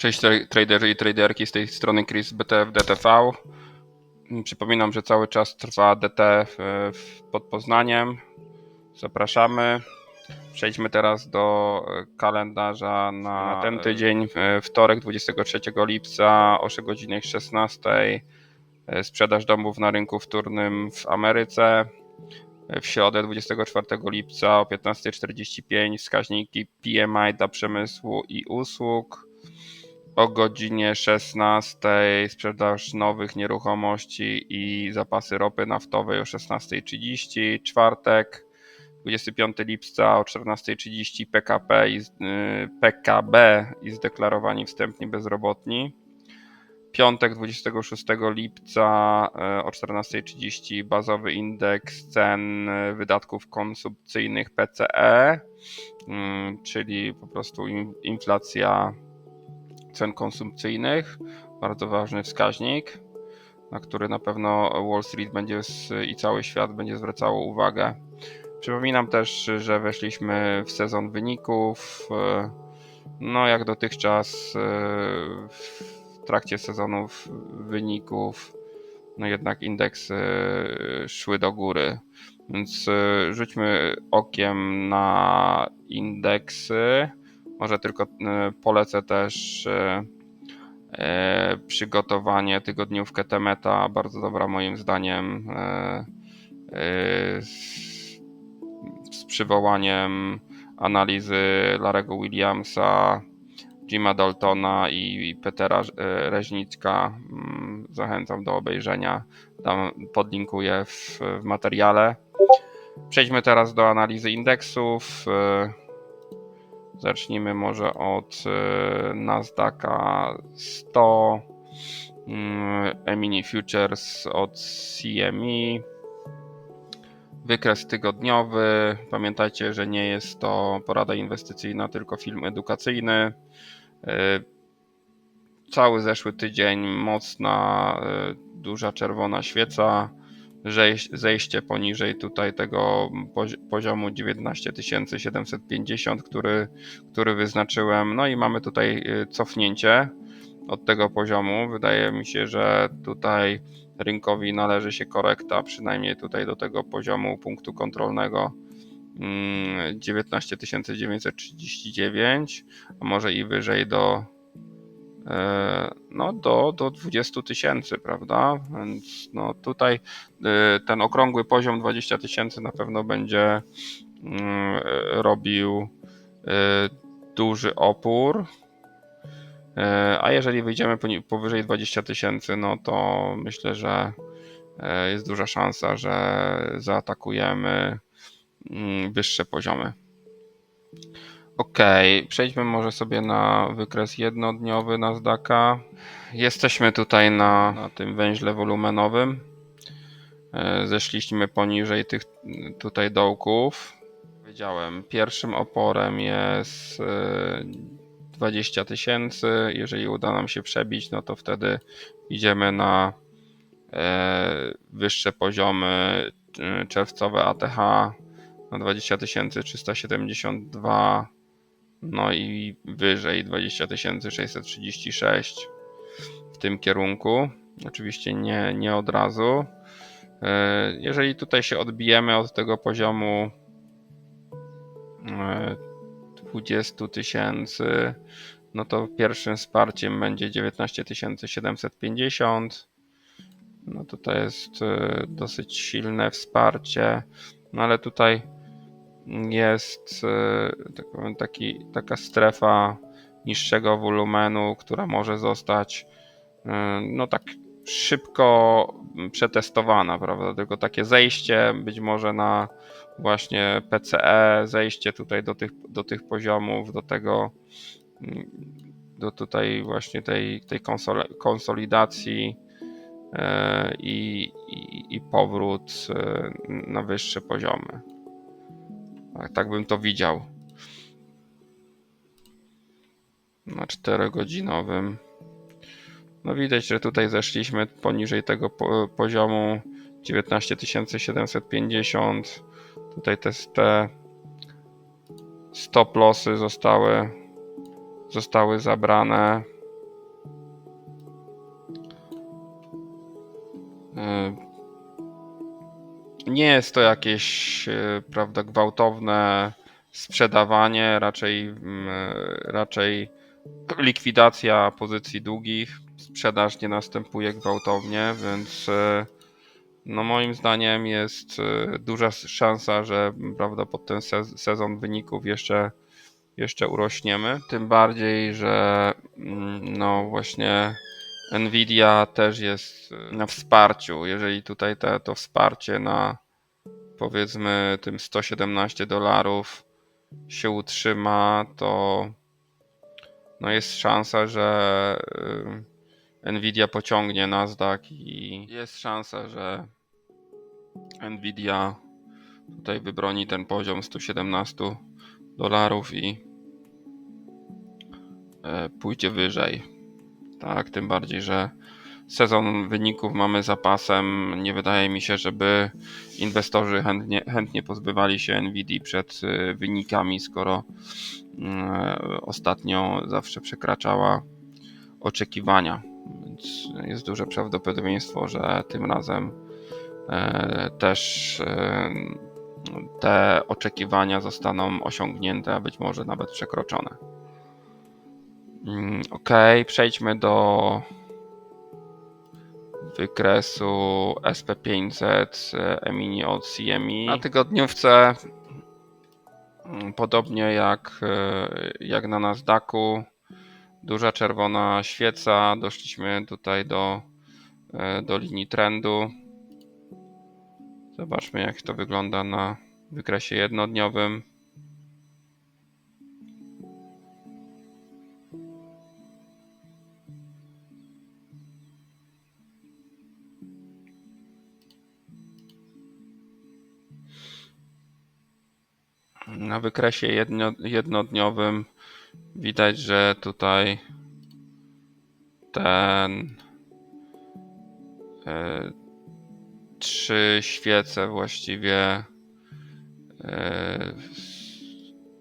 Cześć tra- traderzy i traderki z tej strony Chris BTF DTV. Mm, Przypominam, że cały czas trwa DT w, w, pod Poznaniem. Zapraszamy. Przejdźmy teraz do e, kalendarza na ten tydzień. E, Wtorek 23 lipca o 6 godzinie 16. e, Sprzedaż domów na rynku wtórnym w Ameryce. W środę 24 lipca o 15.45 wskaźniki PMI dla przemysłu i usług. O godzinie 16 sprzedaż nowych nieruchomości i zapasy ropy naftowej o 16.30. Czwartek 25 lipca o 14.30 PKP i, y, PKB i zdeklarowani wstępni bezrobotni. Piątek 26 lipca y, o 14.30 bazowy indeks cen wydatków konsumpcyjnych PCE, y, czyli po prostu in- inflacja cen konsumpcyjnych. Bardzo ważny wskaźnik, na który na pewno Wall Street będzie s- i cały świat będzie zwracało uwagę. Przypominam też, że weszliśmy w sezon wyników. No, jak dotychczas w trakcie sezonów wyników, no jednak indeksy szły do góry. Więc rzućmy okiem na indeksy. Może tylko e, polecę też e, e, przygotowanie tygodniówkę Temeta. Bardzo dobra moim zdaniem. z, przywołaniem analizy Larego Williamsa, Jima Daltona i Petera Reźnicka. Mm, Zachęcam do obejrzenia. Tam podlinkuję w, w materiale. Przejdźmy teraz do analizy indeksów. Zacznijmy może od e, Nasdaqa 100, mm, E-mini Futures od CME. Wykres tygodniowy. Pamiętajcie, że nie jest to porada inwestycyjna, tylko film edukacyjny. E, Cały zeszły tydzień mocna, e, duża czerwona świeca. Zejś- Zejście poniżej tutaj tego pozi- poziomu 19 750, który, który wyznaczyłem. No i mamy tutaj e, cofnięcie od tego poziomu. Wydaje mi się, że tutaj rynkowi należy się korekta, przynajmniej tutaj do tego poziomu punktu kontrolnego mm, 19 939, a może i wyżej do no do, do 20 tysięcy, prawda? Więc no tutaj e, ten okrągły poziom 20 tysięcy na pewno będzie mm, e, robił e, duży opór. E, A jeżeli wyjdziemy powyżej 20 tysięcy, no to myślę, że e, jest duża szansa, że zaatakujemy mm, wyższe poziomy. Ok, przejdźmy może sobie na wykres jednodniowy Nasdaqa. Jesteśmy tutaj na, na tym węźle wolumenowym. E, Zeszliśmy poniżej tych tutaj dołków. Powiedziałem, pierwszym oporem jest e, 20 tysięcy. Jeżeli uda nam się przebić, no to wtedy idziemy na e, wyższe poziomy e, czerwcowe ATH na 20 372 no i wyżej 20 636 w tym kierunku. Oczywiście nie, nie od razu. E, Jeżeli tutaj się odbijemy od tego poziomu e, 20 tysięcy, no to pierwszym wsparciem będzie 19 750. No to to jest e, dosyć silne wsparcie, no ale tutaj jest e, tak taki, taka strefa niższego wolumenu, która może zostać e, no tak szybko przetestowana, prawda? Tylko takie zejście być może na właśnie PCE, zejście tutaj do tych, do tych poziomów, do tego do tutaj właśnie tej, tej konsol- konsolidacji e, i, i, i powrót na wyższe poziomy. Tak bym to widział. Na 4-godzinowym. No widać, że tutaj zeszliśmy poniżej tego poziomu 19750. Tutaj te, te stop losy zostały, zostały zabrane. E, nie jest to jakieś, e, prawda, gwałtowne sprzedawanie, raczej, mm, e, raczej likwidacja pozycji długich. Sprzedaż nie następuje gwałtownie, więc e, no moim zdaniem jest duża szansa, że prawda, pod ten sez- sezon wyników jeszcze, jeszcze urośniemy. Tym bardziej, że mm, no właśnie Nvidia też jest e, na wsparciu. Jeżeli tutaj te, to wsparcie na powiedzmy tym 117 dolarów się utrzyma, to no jest szansa, że y, Nvidia pociągnie Nasdaq i jest szansa, że Nvidia tutaj wybroni ten poziom 117 dolarów i e, pójdzie wyżej. Tak, tym bardziej, że sezon wyników mamy za pasem. Nie wydaje mi się, żeby inwestorzy chętnie, chętnie pozbywali się Nvidia przed y, wynikami, skoro y, ostatnio zawsze przekraczała oczekiwania. Więc jest duże prawdopodobieństwo, że tym razem e, też e, te oczekiwania zostaną osiągnięte, a być może nawet przekroczone. Mm, Ok, przejdźmy do wykresu SP500 e, Emini od CME. Na tygodniówce, mm, podobnie jak, e, jak na Nasdaqu, duża czerwona świeca. Doszliśmy tutaj do, e, do linii trendu. Zobaczmy, jak to wygląda na wykresie jednodniowym. Wykresie jedno, jednodniowym widać, że tutaj ten e, trzy świece właściwie e,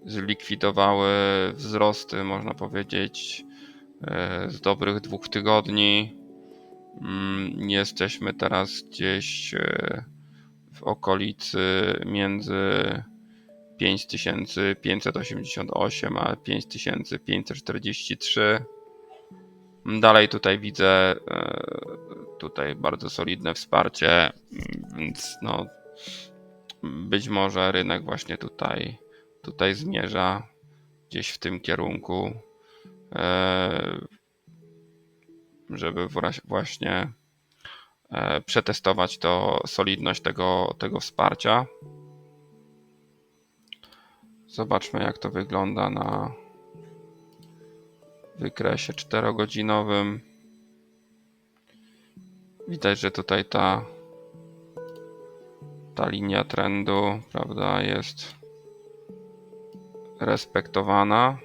zlikwidowały wzrosty, można powiedzieć, e, z dobrych dwóch tygodni. Mm, Jesteśmy teraz gdzieś w okolicy między 5588 a 5543. Dalej tutaj widzę e, tutaj bardzo solidne wsparcie, więc no być może rynek właśnie tutaj tutaj zmierza gdzieś w tym kierunku, e, żeby właśnie e, przetestować to solidność tego, tego wsparcia. Zobaczmy, jak to wygląda na wykresie 4-godzinowym. Widać, że tutaj ta, ta linia trendu, prawda, jest respektowana.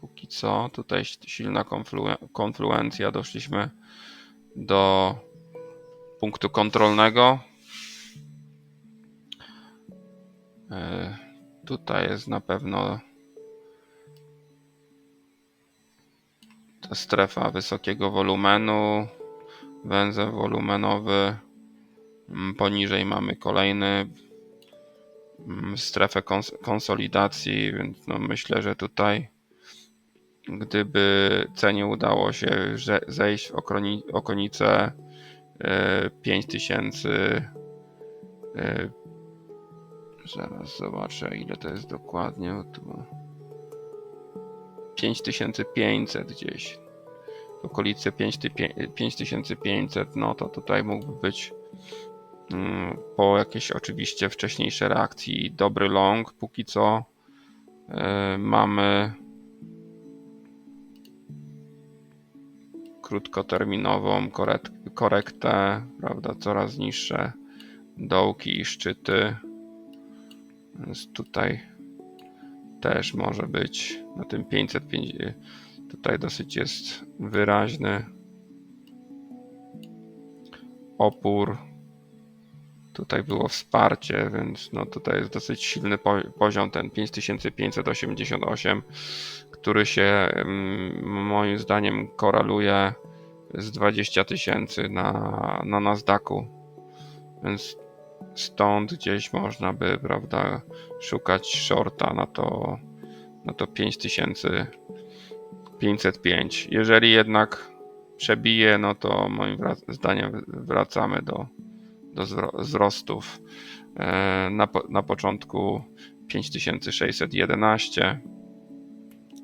Póki co, tutaj silna konflu- konfluencja. Doszliśmy do punktu kontrolnego. E, Tutaj jest na pewno ta strefa wysokiego wolumenu, węzeł wolumenowy. Mm, Poniżej mamy kolejny mm, strefę kons- konsolidacji, więc no myślę, że tutaj gdyby cenie udało się zejść w okroni- okolicę e, 5000 e, Zaraz zobaczę, ile to jest dokładnie. bo Tu 5500 gdzieś. W okolicy 5500, no to tutaj mógłby być mm, po jakiejś oczywiście wcześniejszej reakcji dobry long. Póki co e, mamy krótkoterminową korekt, korektę, prawda, coraz niższe dołki i szczyty. Więc tutaj też może być na tym 550. Tutaj dosyć jest wyraźny opór. Tutaj było wsparcie, więc no tutaj jest dosyć silny po- poziom, ten 5588, który się mm, moim zdaniem koreluje z 20 tysięcy na, na Nasdaqu. Więc stąd gdzieś można by, prawda, szukać shorta na to, na to 5505. Jeżeli jednak przebije, no to moim zdaniem wracamy do, do wzrostów. E, Na, na początku 5611,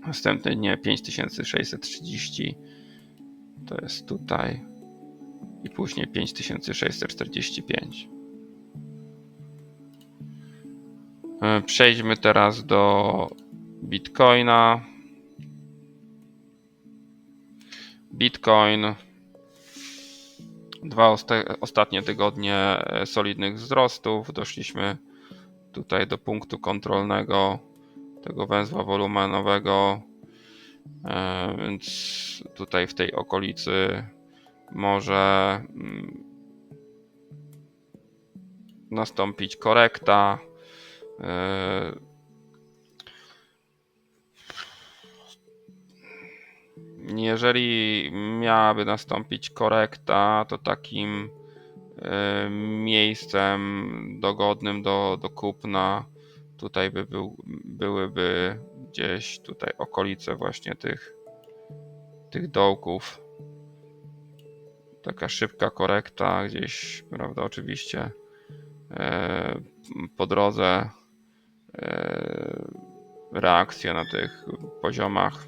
następny nie 5630, to jest tutaj i później 5645. Przejdźmy teraz do Bitcoina. Bitcoin. Dwa osta- ostatnie tygodnie e, solidnych wzrostów. Doszliśmy tutaj do punktu kontrolnego tego węzła wolumenowego. E, Więc tutaj w tej okolicy może mm, nastąpić korekta. E, Jeżeli miałaby nastąpić korekta, to takim e, miejscem dogodnym do, do kupna tutaj by był, byłyby gdzieś tutaj okolice właśnie tych, tych dołków. Taka szybka korekta gdzieś, prawda, oczywiście e, po drodze reakcja na tych poziomach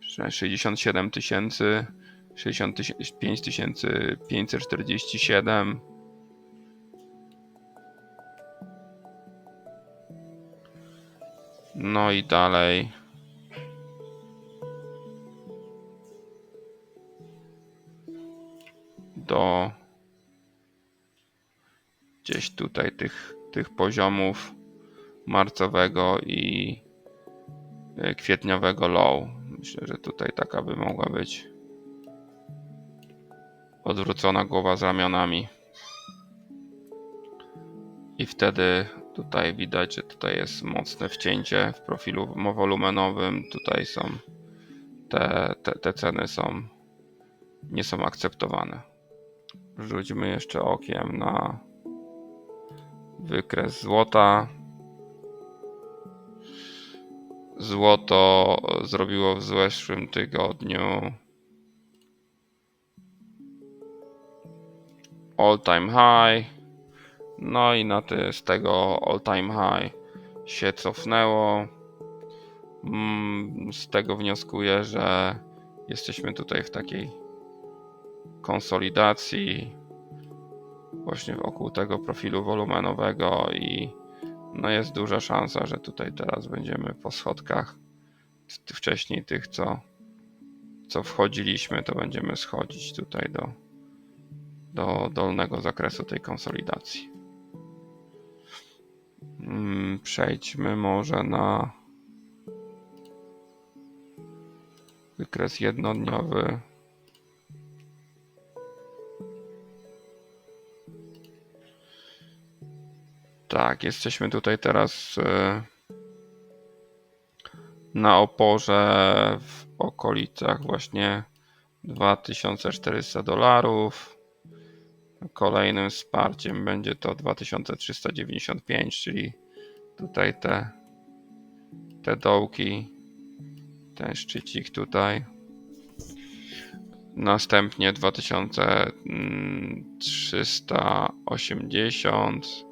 67 tysięcy, 65 tysięcy 547. No i dalej. Do gdzieś tutaj tych, tych poziomów marcowego i e, kwietniowego low. Myślę, że tutaj taka by mogła być odwrócona głowa z ramionami. I wtedy tutaj widać, że tutaj jest mocne wcięcie w profilu wolumenowym. Tutaj są te, te, te ceny są nie są akceptowane. Rzućmy jeszcze okiem na wykres złota. Złoto zrobiło w zeszłym tygodniu all time high. No i na ty, z tego all time high się cofnęło. Mm, Z tego wnioskuję, że jesteśmy tutaj w takiej konsolidacji właśnie wokół tego profilu wolumenowego i no jest duża szansa, że tutaj teraz będziemy po schodkach wcześniej tych, co, co wchodziliśmy, to będziemy schodzić tutaj do, do dolnego zakresu tej konsolidacji. Mm, Przejdźmy może na wykres jednodniowy. Tak, jesteśmy tutaj teraz e, na oporze w okolicach właśnie 2400 dolarów. Kolejnym wsparciem będzie to 2395, czyli tutaj te, te dołki, ten szczycik tutaj. Następnie 2380.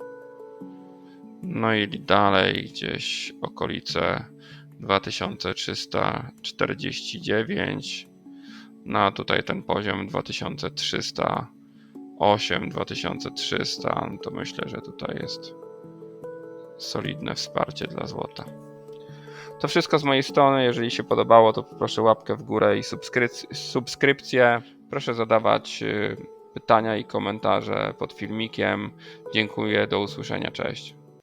No i dalej gdzieś okolice 2349. No a tutaj ten poziom 2308, 2300, no to myślę, że tutaj jest solidne wsparcie dla złota. To wszystko z mojej strony. Jeżeli się podobało, to proszę łapkę w górę i subskryc- subskrypcję. Proszę zadawać y, pytania i komentarze pod filmikiem. Dziękuję, do usłyszenia, cześć.